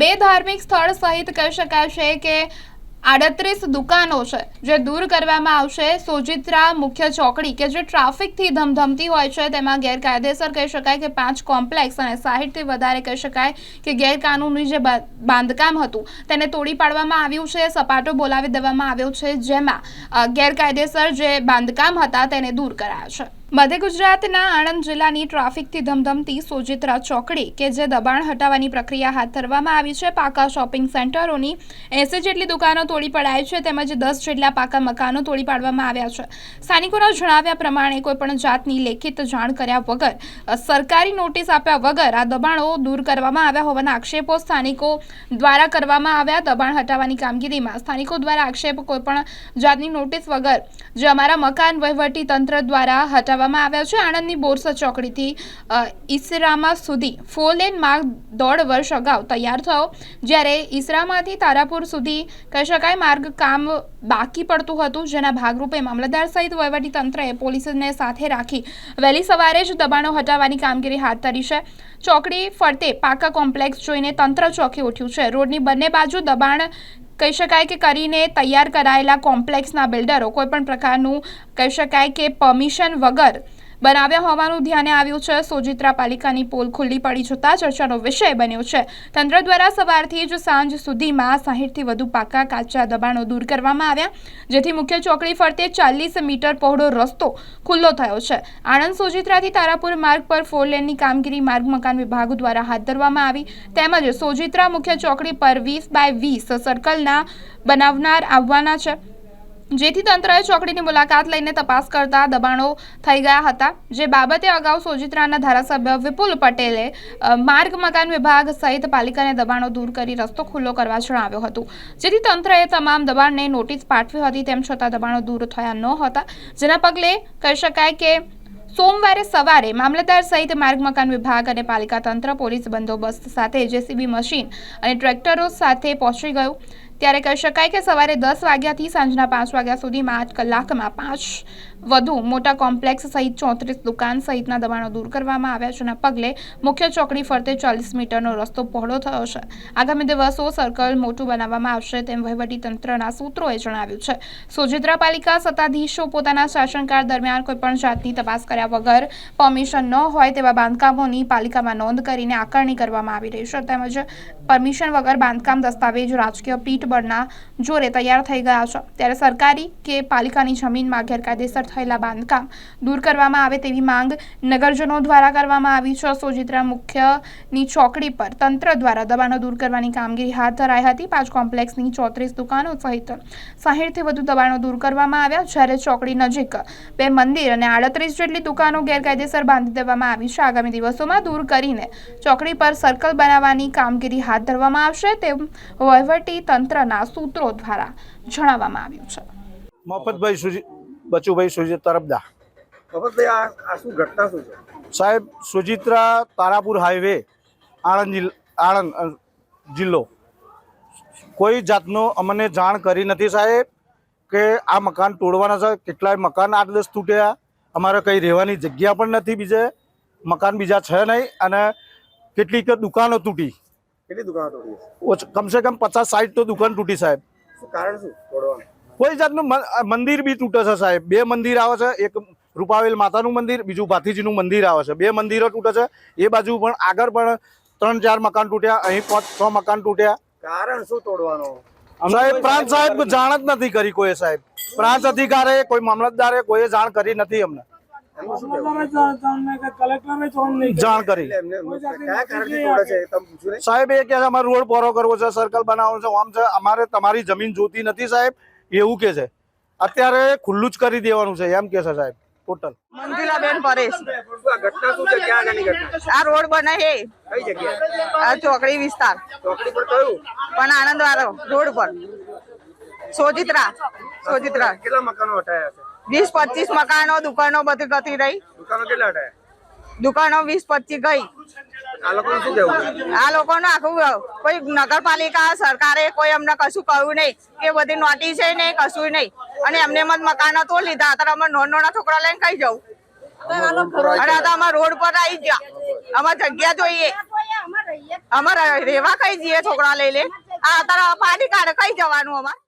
બે ધાર્મિક સ્થળ સહિત કહી શકાય છે કે આડત્રીસ દુકાનો છે, જે દૂર કરવામાં આવશે. સોજિત્રા મુખ્ય ચોકડી કે જે ટ્રાફિકથી ધમધમતી હોય છે, તેમાં ગેરકાયદેસર કહી શકાય કે પાંચ કોમ્પ્લેક્સ અને સાહીઠથી વધારે કહી શકાય કે ગેરકાનૂની જે બાંધકામ હતું, તેને તોડી પાડવામાં આવ્યું છે. સપાટો બોલાવી દેવામાં આવ્યો છે, જેમાં ગેરકાયદેસર જે બાંધકામ હતા, તેને દૂર કરાયા છે. મધ્ય ગુજરાતના આણંદ જિલ્લાની ટ્રાફિકથી ધમધમતી સોજિત્રા ચોકડી કે જે દબાણ હટાવવાની પ્રક્રિયા હાથ ધરવામાં આવી છે. પાકા શોપિંગ સેન્ટરોની એસી જેટલી દુકાનો તોડી પડાય છે તેમજ દસ જેટલા પાકા મકાનો તોડી પાડવામાં આવ્યા છે. સ્થાનિકોના જણાવ્યા પ્રમાણે કોઈપણ જાતની લેખિત જાણ કર્યા વગર સરકારી નોટિસ આપ્યા વગર આ દબાણો દૂર કરવામાં આવ્યા હોવાના આક્ષેપો સ્થાનિકો દ્વારા કરવામાં આવ્યા. દબાણ હટાવવાની કામગીરીમાં સ્થાનિકો દ્વારા આક્ષેપ કોઈપણ જાતની નોટિસ વગર જે અમારા મકાન વહીવટી તંત્ર દ્વારા હટાવવામાં આવ્યા છે. આણંદની બોરસા ચોકડીથી ઈસરામાં સુધી ફોર લેન માર્ગ દોઢ વર્ષ અગાઉ તૈયાર થયો. જ્યારે ઈસરામાંથી તારાપુર સુધી કહી શકાય માર્ગ કામ બાકી પડતું હતું, જેના ભાગરૂપે મામલતદાર સહિત વહીવટી તંત્રએ પોલીસને સાથે રાખી વહેલી સવારે જ દબાણો હટાવવાની કામગીરી હાથ ધરી છે. ચોકડી ફરતે પાકા કોમ્પ્લેક્સ જોઈને તંત્ર ચોકી ઉઠ્યું છે. રોડની બંને બાજુ દબાણ કહી શકાય કે કરીને તૈયાર કરાયેલા કોમ્પ્લેક્સના બિલ્ડરો કોઈપણ પ્રકારનું કહી શકાય કે પરમિશન વગર બનાવ્યા હોવાનું ધ્યાને આવ્યું છે. સોજિત્રા પાલિકાની પોલ ખુલ્લી પડી જતા ચર્ચાનો વિષય બન્યો છે. તંત્ર દ્વારા સવારથી જ સાંજ સુધીમાં સાહીઠથી વધુ પાકા કાચા દબાણો દૂર કરવામાં આવ્યા, જેથી મુખ્ય ચોકડી ફરતે ચાલીસ મીટર પહોળો રસ્તો ખુલ્લો થયો છે. આણંદ સોજિત્રાથી તારાપુર માર્ગ પર ફોર લેનની કામગીરી માર્ગ મકાન વિભાગ દ્વારા હાથ ધરવામાં આવી. તેમજ સોજિત્રા મુખ્ય ચોકડી પર વીસ બાય વીસ સર્કલના બનાવનાર આવવાના છે. જેથી તંત્રએ ચોકડીની મુલાકાત લઈને તપાસ કરતા દબાણો થઈ ગયા હતા. જે બાબતે અગાઉ સોજિત્રાના ધારાસભ્ય વિપુલ પટેલે માર્ગ મકાન વિભાગ સહિત પાલિકાને દબાણો દૂર કરી રસ્તો ખુલ્લો કરવા જણાવ્યું હતું. જેથી તંત્રએ તમામ દબાણને નોટિસ પાઠવી હતી તેમ છતાં દબાણો દૂર થયા ન હતા. જેના પગલે કહી શકાય કે સોમવારે સવારે મામલતદાર સહિત માર્ગ મકાન વિભાગ અને પાલિકા તંત્ર પોલીસ બંદોબસ્ત સાથે જેસીબી મશીન અને ટ્રેક્ટરો સાથે પહોંચી ગયું. ત્યારે કહી શકાય કે સવારે દસ વાગ્યાથી સાંજના પાંચ વાગ્યા સુધીમાં આઠ કલાકમાં પાંચ વધુ મોટા કોમ્પ્લેક્સ સહિત ચોત્રીસ દુકાન સહિતના દબાણો દૂર કરવામાં આવ્યા છે પગલે મુખ્ય ચોકડી ફરતે ચાલીસ મીટરનો રસ્તો પહોળો થયો છે. આગામી દિવસો સર્કલ મોટું બનાવવામાં આવશે તેમ તંત્રના સૂત્રોએ જણાવ્યું છે. સોજિત્રા પાલિકા સત્તાધીશો પોતાના શાસનકાળ દરમિયાન કોઈપણ જાતની તપાસ કર્યા વગર પરમિશન ન હોય તેવા બાંધકામોની પાલિકામાં નોંધ કરીને આકારણી કરવામાં આવી રહી છે. તેમજ પરમિશન વગર બાંધકામ દસ્તાવેજ રાજકીય પીઠબળના જોરે તૈયાર થઈ ગયા છે. ત્યારે સરકારી કે પાલિકાની જમીનમાં ગેરકાયદેસર થયેલા બાંધકામ દૂર કરવામાં આવે તેવી માંગ નગરજનો દ્વારા કરવામાં આવી છે. સોજિત્રા મુખ્યની ચોકડી પર તંત્ર દ્વારા દબાણો દૂર કરવાની કામગીરી હાથ ધરાઈ હતી. પાંચ કોમ્પ્લેક્સની ચોત્રીસ દુકાનો સહિત સાહીઠથી વધુ દબાણો દૂર કરવામાં આવ્યા. જ્યારે ચોકડી નજીક બે મંદિર અને આડત્રીસ જેટલી દુકાનો ગેરકાયદેસર બાંધી દેવામાં આવી છે. આગામી દિવસોમાં દૂર કરીને ચોકડી પર સર્કલ બનાવવાની કામગીરી હાથ ધરવામાં આવશે તેમ વહીવટી તંત્રના સૂત્રો દ્વારા જણાવવામાં આવ્યું છે. મફતભાઈ બચુભાઈ સુજી તરફદા. સાહેબ સુજિત્રા તારાપુર હાઈવે આણંદ જિલ્લ- આણંદ જિલ્લો. કોઈ જાતનો અમને જાણ કરી નથી સાહેબ કે આ મકાન તોડવાના છે કેટલાય મકાન આટલે તૂટ્યા અમારે કંઈ રહેવાની જગ્યા પણ નથી બીજે મકાન બીજા છે નહીં અને કેટલીક દુકાનો તૂટી. કેટલી દુકાનો તૂટી? કમસે કમ પચાસ સાઠ તો દુકાન તૂટી સાહેબ. કારણ શું? તોડવાનું? કોઈ જાતનું મંદિર બી તૂટે છે સાહેબ. બે મંદિર આવે છે એક રૂપાવેલ માતાનું મંદિર બીજું ભાથીજીનું મંદિર આવે છે. બે મંદિરો તૂટે છે એ બાજુ પણ આગળ પણ ત્રણ ચાર મકાન તૂટ્યા અહીં પાંચ છ મકાન તૂટ્યા. કારણ શું તોડવાનું? સાહેબ પ્રાંત સાહેબ જાણ જ નથી કરી કોઈ સાહેબ. પ્રાંત અધિકારે કોઈ મામલતદારે કોઈએ જાણ કરી નથી અમને. શું જાણ કરી? સાહેબ એ કે અમારે રોડ પોરો કરવો છે સર્કલ બનાવવો છે આમ છે અમારે તમારી જમીન જોતી નથી સાહેબ. એવું કે છે. અત્યારે ખુલ્લું જ કરી દેવાનું છે એમ કે છે સાહેબ. ટોટલ મંજુલાબેન પરેશ. આ ઘટના શું છે ક્યાં આગળની ઘટના આ રોડ બને છે આ ચોકડી વિસ્તાર. ચોકડી પર કયું? પણ આનંદ વાળો રોડ પર. સોજિત્રા. સોજિત્રા. કેટલા મકાનો હટાયા છે? વીસ પચીસ મકાનો દુકાનો બધી ગતી રહી. દુકાનો કેટલા હટાયા? દુકાનો વીસ પચીસ ગઈ. આ લોકોનું આખું કોઈ નગરપાલિકા, સરકારે કોઈ અમને કશું કહ્યું નહીં કે બધી નોટી છે નહીં, કશું નહીં. અને એમને મત મકાન તો લીધા અત્યારે અમે નોન નાના છોકરા લઈને કઈ જવું? અને રોડ પર આવી ગયા. અમારે જગ્યા જોઈએ. અમારે રેવા કઈ જઈએ, છોકરા લઈ લે. આ અત્યારે પાણી કાઢે કઈ જવાનું અમારે?